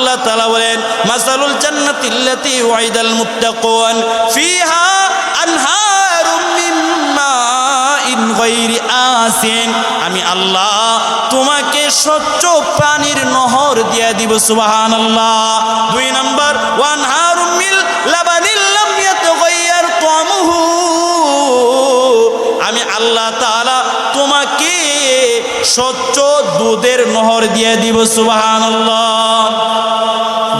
আল্লাহ তাআলা বলেন, মাসালুল জান্নাতিল্লাতি ওয়াইদাল মুত্তাকুন, ফিহা আনহারুম মিন মাইন গায়রি আসিন আমি আল্লাহ তোমাকে স্বচ্ছ পানির নহর দিয়া দিব, সুবহানাল্লাহ। দুই নাম্বার ওয়ান স্বচ্ছ দুধের নহর দিয়ে দিব, সুবহানাল্লাহ।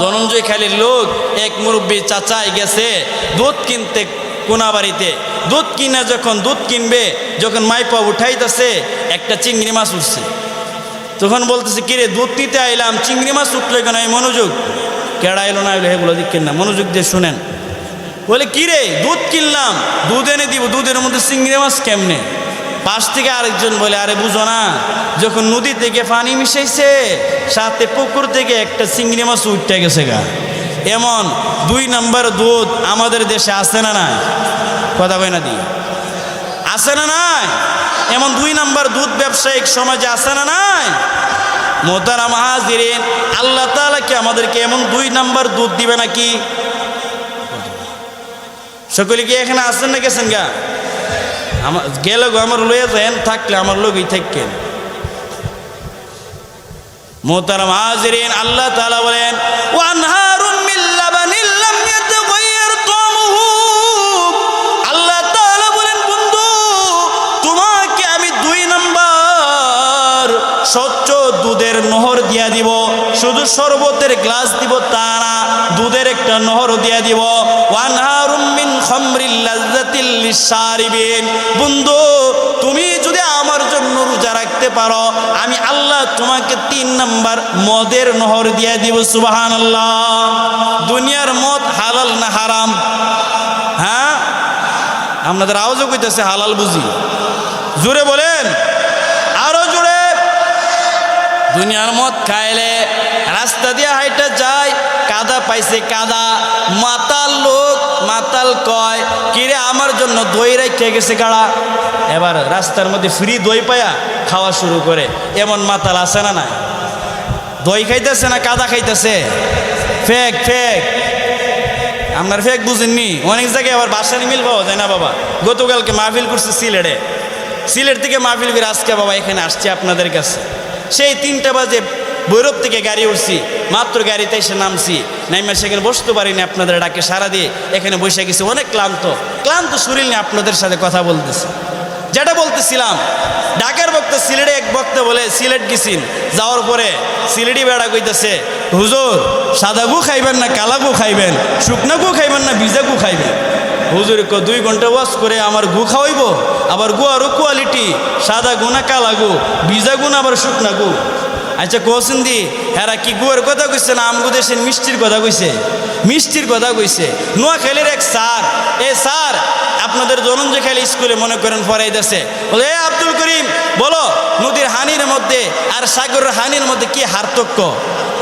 ধনঞ্জয় খালির লোক, এক মুরব্বী চাচাই গেছে, দুধ কিনতে কোনা বাড়িতে দুধ কিনে যখন দুধ কিনবে, যখন মাইপা উঠাইতেছে, একটা চিংড়ি মাছ উঠছে। তখন বলতেছে, কিরে, দুধ নিতে আইলাম, চিংড়ি মাছ উঠলে কেন? মনোযোগ। কেডা এলো না, এলো এগুলো দিচ্ছেন না, মনোযোগ দিয়ে শুনেন। বলে, কিরে, দুধ কিনলাম, দুধ এনে দিব, দুধের মধ্যে চিংড়ি মাছ কেমনে? পাশ থেকে আরেকজন বলে, আরে বুঝো না, যখন নদী থেকে পানি মিশাইছে, সাথে পুকুর থেকে একটা চিংড়ি মাছ উঠতে গেছে গা। এমন দুই নাম্বার দুধ আমাদের দেশে আছে না নাই? কথা কয় না দি। আছে না নাই? এমন দুই নাম্বার দুধ ব্যবসায়িক সমাজে আছে না নাই? মোতারাম হাজিরিন, আল্লাহ তাআলা কি আমাদেরকে এমন দুই নাম্বার দুধ দিবে নাকি? সকলে কি এখানে আসছেন না গেছেন গা? আমার গেলে গো, আমার লয়ে যান থাকলে আমার লোকই থাকেন। মোতারাম হাজিরিন, আল্লাহ তাআলা বলেন বন্ধু, তোমাকে আমি দুই স্বচ্ছ দুধের নহর দিয়া দিব। শুধু শরবতের গ্লাস দিব তা না, দুধের একটা নহর দিয়া দিব। ওয়ানহারুম বন্ধু, তুমি যদি আমার জন্য রোজা রাখতে পারো, আমি আল্লাহ তোমাকে তিন নাম্বার মদের নহর দিয়া দিব, সুবহানাল্লাহ। দুনিয়ার মদ হালাল না হারাম? হ্যাঁ? আপনাদের আওয়াজও কইতেছে হালাল বুঝি। জোরে বলেন। আরও জোরে। দুনিয়ার মদ খাইলে রাস্তা দিয়ে হাইটা যায়, কাদা পাইছে কাদা, মাতাল লোক। মাতাল কয়, কিরে, আমার জন্য দই রেখে গেছে কাড়া এবার রাস্তার মধ্যে ফ্রি দই পায়া খাওয়া শুরু করে। এমন মাতাল আছে না নাই? দই খাইতেছে না কাদা খাইতেছে? Fake fake. আপনার ফেক বুঝেননি? অনেক জায়গায় আবার বাসার মিল পাওয়া যায় না বাবা। গতকালকে মাহফিল করছে সিলেটে। সিলেট থেকে মাহফিল করে আজকে বাবা এখানে আসছে আপনাদের কাছে। সেই তিনটা বাজে ভৈরব থেকে গাড়ি উঠছি, মাত্র গাড়িতে এসে নামছি। নাইমা সেখানে বসতে পারিনি, আপনাদের ডাকে সারা দিয়ে এখানে বসে গেছি। অনেক ক্লান্ত। ক্লান্ত শরীর নিয়ে আপনাদের সাথে কথা বলতেছি। যেটা বলতেছিলাম, ঢাকার বক্তা সিলেটে এক বক্তা বলে, সিলেট গেছিন। যাওয়ার পরে সিলেটি বেড়া কইতেছে, হুজুর, সাদা গু খাইবেন না কালা গু খাইবেন? শুকনা গু খাইবেন না ভিজা গু খাইবেন? হুজুর দুই ঘণ্টা ওয়াশ করে আমার গু খাওয়াইব? আবার গু আরও কোয়ালিটি সাদা গু না কালা গু, ভিজা গু না আবার শুকনা গু? আচ্ছা কোসিন দি হেরা কি গুয়ের কথা কইছে না আমগো মিষ্টির কথা কইছে? মিষ্টির কথা কইছে। নোয়াখালীর এক স্যার, এ স্যার, আপনাদের জনঞ্জয় খালি স্কুলে মনে করেন দেশে বলে, এ আব্দুল করিম, বলো, নদীর হানির মধ্যে আর সাগরের হানির মধ্যে কি হার্তক্য?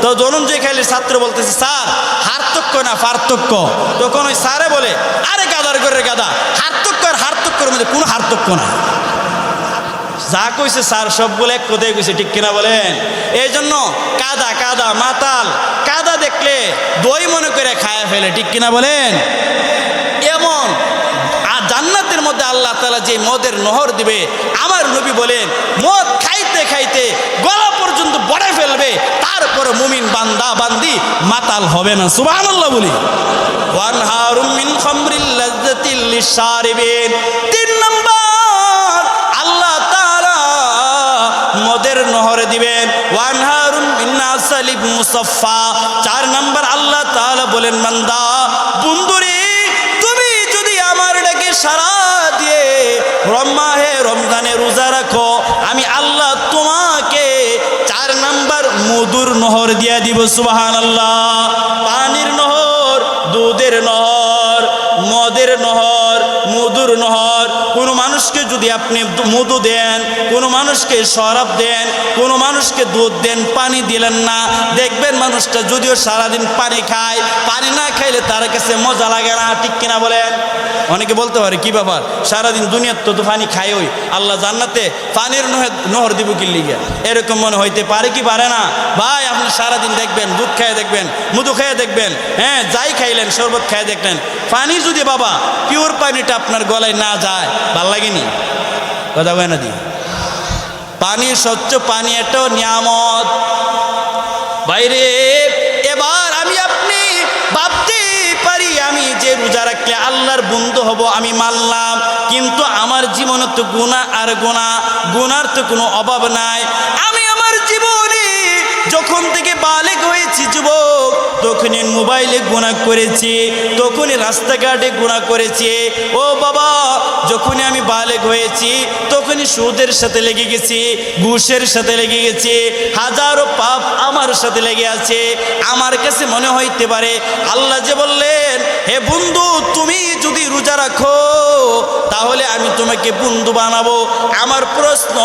তো জনঞ্জয় খালির ছাত্র বলতেছে, স্যার, হার্তক্য না পার্থক্য তখন ওই স্যারে বলে, আরে গাদার করে গাদা, হার্তক্য আর হার্তক্যের মধ্যে কোনো হার্তক্য না যা কইছে স্যার সবগুলো এক কোথায় কইছে, ঠিক কিনা বলেন? এই জন্য কাদা কাদা, মাতাল, কাদা দেখলে দই মনে করে খায়া ফেলে, ঠিক কিনা বলেন? এমন আর জান্নাতের মধ্যে আল্লাহ তালা যে মদের নহর দিবে, আমার নবী বলেন, মদ খাইতে খাইতে গলা পর্যন্ত বড়ে ফেলবে, তারপরে মুমিন বান্দা, বান্দি মাতাল হবে না বলি। খামরিল লাজ্জাতিল লিশারিবিন তিন নাম্বার মদের নহরে দিবেন মুসাফফা। চার নাম্বার আল্লাহ তাআলা বলেন, বান্দা, বন্ধুরে, তুমি যদি আমার ডাকে সারা দিয়ে রম্মা হে রমজানে রোজা রাখো, আমি আল্লাহ তোমাকে চার নাম্বার মধুর নহর দিয়া দিব সুবাহান আল্লাহ পানির নহর, দুধের নহর, মদের নহর, মধুর নহর কোনো মানুষকে যদি আপনি মধু দেন, কোনো মানুষকে শরাব দেন, কোনো মানুষকে দুধ দেন, পানি দিলেন না, দেখবেন মানুষটা যদিও সারাদিন পানি খায়, পানি না খাইলে তার কাছে মজা লাগে না, ঠিক কিনা বলেন? অনেকে বলতে পারে, কি ব্যাপার? সারাদিন দুনিয়ার তো পানি খাই ওই আল্লাহ জান্নাতে পানির নহর দিব কি লিগে? এরকম মনে হইতে পারে কি পারে না? ভাই, আপনি সারাদিন দেখবেন, দুধ খেয়ে দেখবেন, মধু খেয়ে দেখবেন হ্যাঁ যাই খাইলেন, শরবত খেয়ে দেখলেন। পানি যদি বাবা পিওর পানিটা আপনার গলায় না যায়, ভালো লাগেনি? কথা কয় না দি? পানি স্বচ্ছ পানি একটা নিয়ামত। বাইরে আল্লাহর বন্ধু হব আমি মানলাম, কিন্তু আমার জীবনে তো গুণা আর গুণা গুনার তো কোনো অভাব নাই। আমি আমার জীবনে যখন থেকে বালেক হয়েছি যুবক, তখনই মোবাইলে গুণা করেছি, তখনই রাস্তাঘাটে গুণা করেছি। ও বাবা, যখনই আমি বালেক হয়েছি, তখনই সুদের সাথে লেগে গেছি, ঘুষের সাথে লেগে গেছি, হাজারো পাপ আমার সাথে লেগে আছে। আমার কাছে মনে হইতে পারে, আল্লাহ যে বললেন হে বন্ধু, তুমি যদি রোজা রাখো, তাহলে আমি তোমাকে বন্ধু বানাবো। আমার প্রশ্ন,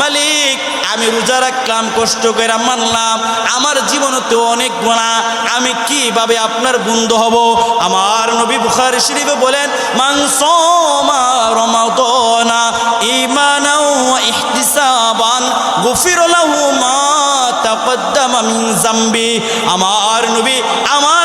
মালিক, আমি রোজা রাখলাম, কষ্ট করে মানলাম, আমার জীবন তো অনেক গোনা আমি কীভাবে আপনার বন্ধু হব? আমার নবী বুখারি শরীফে বলেন মাংস আমার নবী আমাদেরকে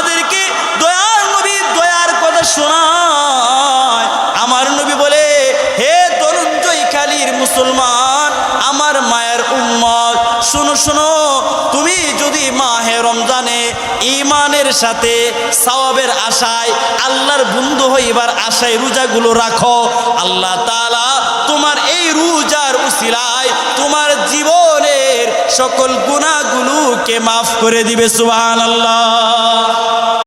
শোনো, তুমি যদি মাহে রমজানে ইমানের সাথে সওয়াবের আশায় আল্লাহর বন্ধু হইবার আশায় রোজাগুলো রাখো, আল্লাহ তালা তোমার এই রোজার উসিলায় তোমার জীবনের সকল গুণাগুলোকে মাফ করে দিবে, সুবহানাল্লাহ।